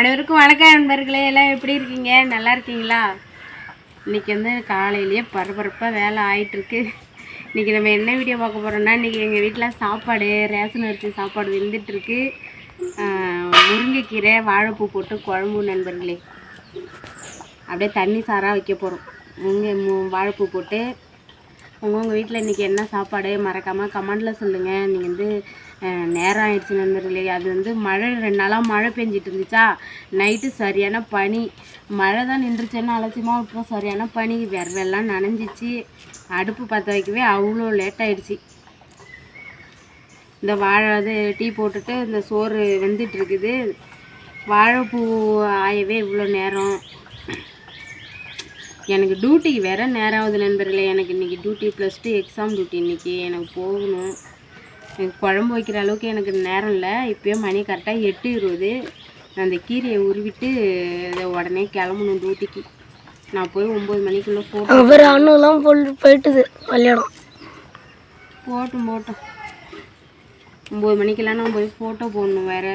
அனைவருக்கும் வணக்கம் நண்பர்களே எல்லாம் எப்படி இருக்கீங்க? நல்லா இருக்கீங்களா? இன்னைக்கு வந்து காலையிலேயே பரபரப்பாக வேலை ஆகிட்டுருக்கு இன்றைக்கி நம்ம என்ன வீடியோ பார்க்க போகிறோம்னா இன்றைக்கி எங்கள் வீட்டில் சாப்பாடு ரேஷன் அரிசி சாப்பாடு வெந்துட்டுருக்கு. முருங்கைக்கீரை வாழைப்பூ போட்டு குழம்பு நண்பர்களே. அப்படியே தண்ணி சாராக வைக்க போகிறோம் முருங்கை மு வாழைப்பூ போட்டு உங்கள் வீட்டில் இன்றைக்கி என்ன சாப்பாடு மறக்காமல் கமெண்டில் சொல்லுங்கள் நீங்கள் வந்து நேரம் ஆயிடுச்சு நண்பர்களே. அது வந்து மழை ரெண்டு நாளாக மழை பெஞ்சிட்டு இருந்துச்சா நைட்டு சரியான பனி. மழை தான் நின்றுச்சுன்னு அலட்சியமாக விட்டுரும் சரியான பனி வெறவெல்லாம் நனைஞ்சிச்சு. அடுப்பு பற்ற வைக்கவே அவ்வளோ லேட் ஆயிடுச்சு. இந்த வாழை அது டீ போட்டுட்டு இந்த சோறு வெந்துட்டு இருக்குது வாழைப்பூ ஆயவே இவ்வளோ நேரம். எனக்கு டியூட்டிக்கு வேற நேரம் ஆகுது நண்பர்களே எனக்கு இன்னைக்கு duty plus two exam duty இன்னைக்கு. எனக்கு போகணும். எனக்கு குழம்பு வைக்கிற அளவுக்கு எனக்கு நேரம் இல்லை. இப்போயே மணி கரெக்டாக எட்டு இருபது. அந்த கீரையை உருவிட்டு இதை உடனே கிளம்பணும் டியூட்டிக்கு நான் போய் ஒம்பது மணிக்குள்ளே போட்டு அவர் அண்ணுலாம் போல் போயிட்டுது கல்யாணம். போட்டும் போட்டோம் ஒம்பது மணிக்கெல்லாம் நான் போய் ஃபோட்டோ போடணும் வேறு.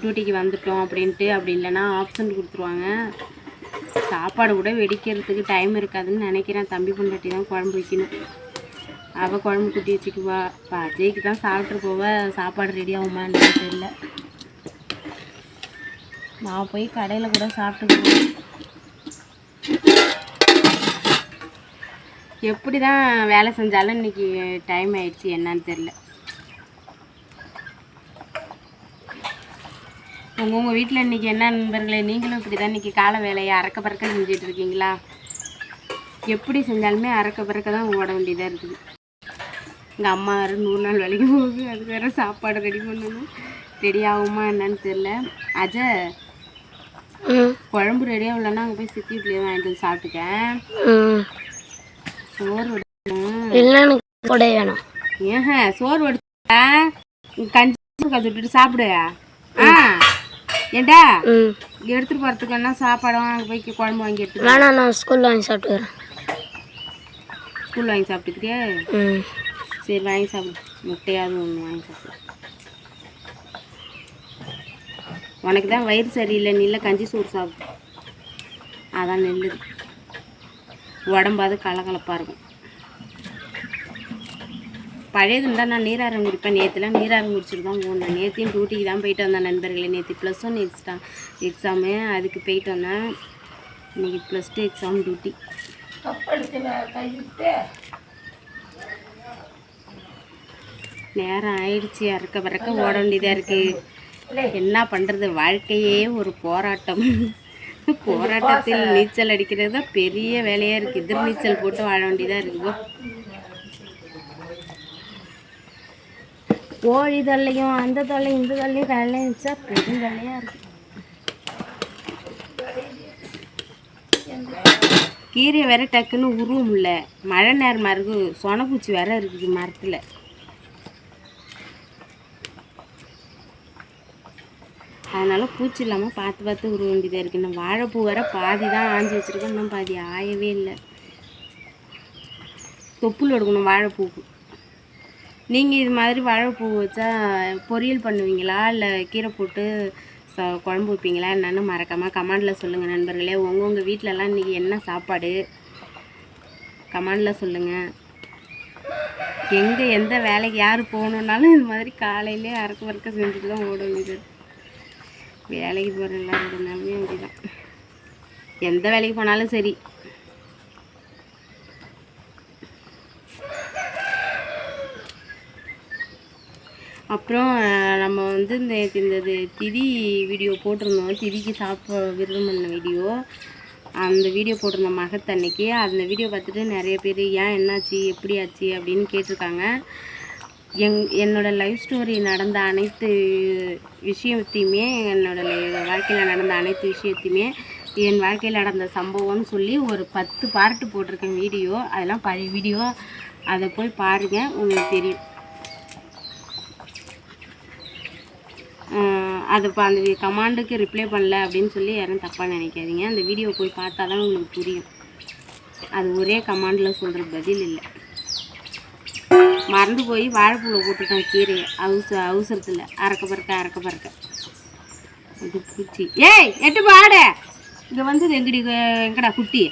டியூட்டிக்கு வந்துட்டோம் அப்படின்ட்டு. அப்படி இல்லைன்னா ஆப்சண்ட் கொடுத்துருவாங்க. சாப்பாடு கூட வெடிக்கிறதுக்கு டைம் இருக்காதுன்னு நினைக்கிறேன். தம்பி பொண்டாட்டி தான் குழம்பு வைக்கணும். அவள் குழம்பு குட்டி வச்சுக்குவா. இப்போ அஜய்க்கு தான் சாப்பிட்டு போவ. சாப்பாடு ரெடி ஆகுமான்னு தெரியல. நான் போய் கடையில் கூட சாப்பிட்டுக்குவேன் எப்படி தான் வேலை செஞ்சாலும் இன்னைக்கு டைம் ஆயிடுச்சு என்னன்னு தெரில உங்கள் உங்கள் வீட்டில் இன்னைக்கு என்ன நண்பர்களே? நீங்களும் இப்படி தான் இன்னைக்கு கால வேலையை அறக்க பறக்க செஞ்சுட்டு இருக்கீங்களா? எப்படி செஞ்சாலுமே அறக்க பறக்க தான் ஓட வேண்டியதாக இருக்குது. எங்கள் அம்மா வேறு நூறு நாள் வேலைக்கு போகுது. அதுக்கு வேறு சாப்பாடு ரெடி பண்ணணும். ரெடி ஆகுமா என்னன்னு தெரில அஜய் ம். குழம்பு ரெடி ஆகலன்னா அங்கே போய் சித்தி வீட்லேயே வாங்கிட்டு வந்து சாப்பிட்டுக்கேன். சோறு கூட வேணும். ஏஹ சோறு வடிச்சா கஞ்சி விட்டுட்டு சாப்பிடு. ஆ. ஏண்டா? எடுத்துட்டு போறதுக்கு என்ன சாப்பாடும் அங்கே போய் குழம்பு வாங்கி எடுத்துட்டு வேணாம் நான் ஸ்கூலில் வாங்கி சாப்பிட்டுக்கிறேன். ஸ்கூல் வாங்கி சாப்பிட்டுக்கிறியா ம். சரி வாங்கி சாப்பிடு. முட்டையாவது ஒன்று வாங்கி சாப்பிடு. உனக்கு தான் வயிறு சரியில்லை நீல கஞ்சி சோறு சாப்பிடு. அதான் நெல்லுது உடம்பாவது கலகலப்பாக இருக்கும். பழையது இருந்தால் நான் நீராரம் குடிப்பேன் நேற்றுலாம் நீராரம் குடிச்சிட்டு தான் போனேன். நேற்றையும் டியூட்டிக்கு தான் போயிட்டு வந்தேன் நண்பர்களே. நேற்று ப்ளஸ் ஒன் எக்ஸ்டாம் எக்ஸாமு அதுக்கு போயிட்டு வந்தேன். இன்னைக்கு ப்ளஸ் டூ எக்ஸாம் டியூட்டி நேரம் ஆயிடுச்சு. அறக்க பறக்க ஓட வேண்டியதாக இருக்குது என்ன பண்ணுறது வாழ்க்கையே ஒரு போராட்டம். போராட்டத்தில் நீச்சல் அடிக்கிறது தான் பெரிய வேலையாக இருக்குது எதிர் நீச்சல் போட்டு வாழ வேண்டியதாக இருக்குது கோழி தொல்லையும் அந்த தொல்லையும் இந்த தொல்லையும் கல்லையும் இருந்துச்சா பெரும் தொல்லையாக இருக்குது கீரை வேற டக்குன்னு உருவும் இல்லை மழை நேரமாக இருக்கு சொனப்பூச்சி வேற இருக்குது மரத்தில். அதனால பூச்சி இல்லாமல் பார்த்து பார்த்து உருவ வேண்டியதாக இருக்குது இன்னும் வாழைப்பூ வேற பாதி தான் ஆஞ்சி வச்சிருக்கேன் இன்னும் பாதி ஆயவே இல்லை. தொப்புள் எடுக்கணும் வாழைப்பூக்கு. நீங்கள் இது மாதிரி வாழைப்பூ வச்சா பொரியல் பண்ணுவீங்களா? இல்லை கீரை போட்டு ச குழம்பு வைப்பீங்களா? என்னென்னு மறக்காமல் கமெண்டில் சொல்லுங்கள் நண்பர்களே. உங்கள் உங்கள் வீட்டிலலாம் இன்றைக்கி என்ன சாப்பாடு? கமெண்டில் சொல்லுங்கள் எங்கே எந்த வேலைக்கு யார் போகணுன்னாலும் இது மாதிரி காலையிலே அறக்க வறுக்க செஞ்சுட்டு தான் ஓட வேண்டியது. வேலைக்கு போகிற எல்லாரோட நிலமையும் அப்படிதான். எந்த வேலைக்கு போனாலும் சரி. அப்புறம் நம்ம வந்து இந்த இந்த இது திதி வீடியோ போட்டிருந்தோம். திதிக்கு சாப்பிட விருதம் பண்ண வீடியோ. அந்த வீடியோ போட்டிருந்தோம் மகத்தன்னைக்கு அந்த வீடியோ பார்த்துட்டு நிறைய பேர் ஏன் என்னாச்சு? எப்படி ஆச்சு? அப்படின்னு கேட்டிருக்காங்க. எங் என்னோடய லைஃப் ஸ்டோரி நடந்த அனைத்து விஷயத்தையுமே என்னோட வாழ்க்கையில் நடந்த அனைத்து விஷயத்தையுமே என் வாழ்க்கையில் நடந்த சம்பவம்னு சொல்லி ஒரு பத்து பார்ட்டு போட்டிருக்கேன் வீடியோ. அதெல்லாம் பழைய வீடியோ. அதை போய் பாருங்கள் உங்களுக்கு தெரியும். அது இப்போ அந்த கமாண்டுக்கு ரிப்ளை பண்ணல அப்படின்னு சொல்லி யாரும் தப்பாக நினைக்காதீங்க. அந்த வீடியோ போய் பார்த்தா தான் உங்களுக்கு புரியும். அது ஒரே கமாண்டில் சொல்கிற பதில் இல்லை. மறந்து போய் வாழைப்பூவில் போட்டுட்டான் கீரையை. அவச அவசரத்தில். அறக்க பறக்க அறக்க பறக்க. அது பூச்சி. ஏய் எட்டு பாடு. இங்கே வந்து எங்கடி எங்கடா குட்டி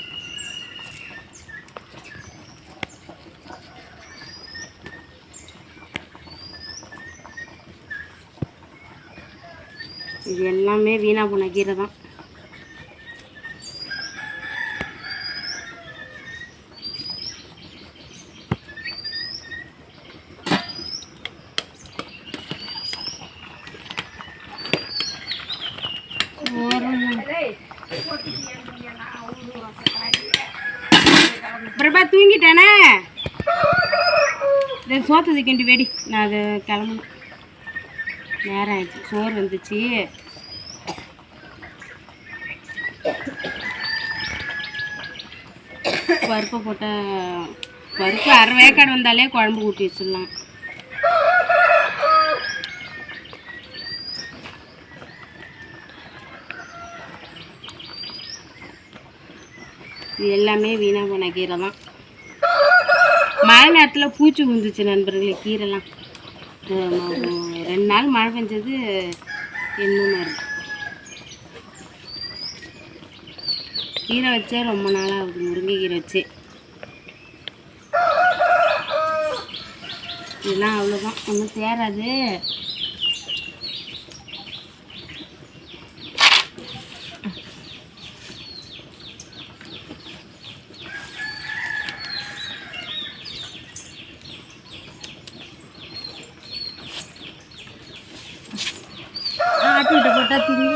இது எல்லாமே வீணா போன கீரை தான். பிரபா தூங்கிட்டேனே? இதை சோத்ததுக்கு கிண்டி வெடி. நான் அது கிளம்பணும். நேரம் ஆயிடுச்சு. சோறு வந்துச்சு. பருப்பை போட்ட பருப்பு அரை வேக்காடு வந்தாலே குழம்பு ஊற்றி வச்சிடலாம். இது எல்லாமே வீணாக போன கீரை தான் மழை நேரத்தில் பூச்சி விழுந்துச்சு நண்பர்களே கீரைலாம். ரெண்டு நாள் மழை பெஞ்சது இன்னும் இருக்கு கீரை வச்சே ரொம்ப நாளாக ஆகுது முருங்கைக்கீரை வச்சு. இதெல்லாம் அவ்வளோதான் ஒன்றும் சேராது. ஆட்டிட்டு போட்டால் திங்க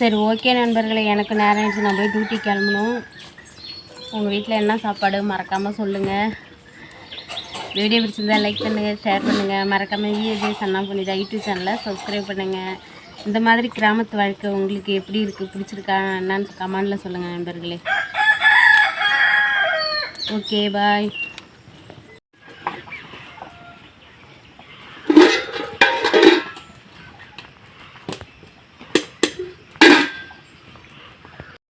சரி ஓகே நண்பர்களே. எனக்கு நேரம் ஆயிடுச்சு. நான் போய் டியூட்டி கிளம்பணும். உங்கள் வீட்டில் என்ன சாப்பாடு மறக்காமல் சொல்லுங்கள் வீடியோ பிடிச்சிருந்தா லைக் பண்ணுங்கள் ஷேர் பண்ணுங்கள் மறக்காமல் விஏஜே சன்னா பண்ணிதா யூடியூப் சேனலை சப்ஸ்கிரைப் பண்ணுங்கள் இந்த மாதிரி கிராமத்து வாழ்க்கை உங்களுக்கு எப்படி இருக்குது பிடிச்சிருக்கா? என்னன்னு கமெண்டில் சொல்லுங்கள் நண்பர்களே. Okay bye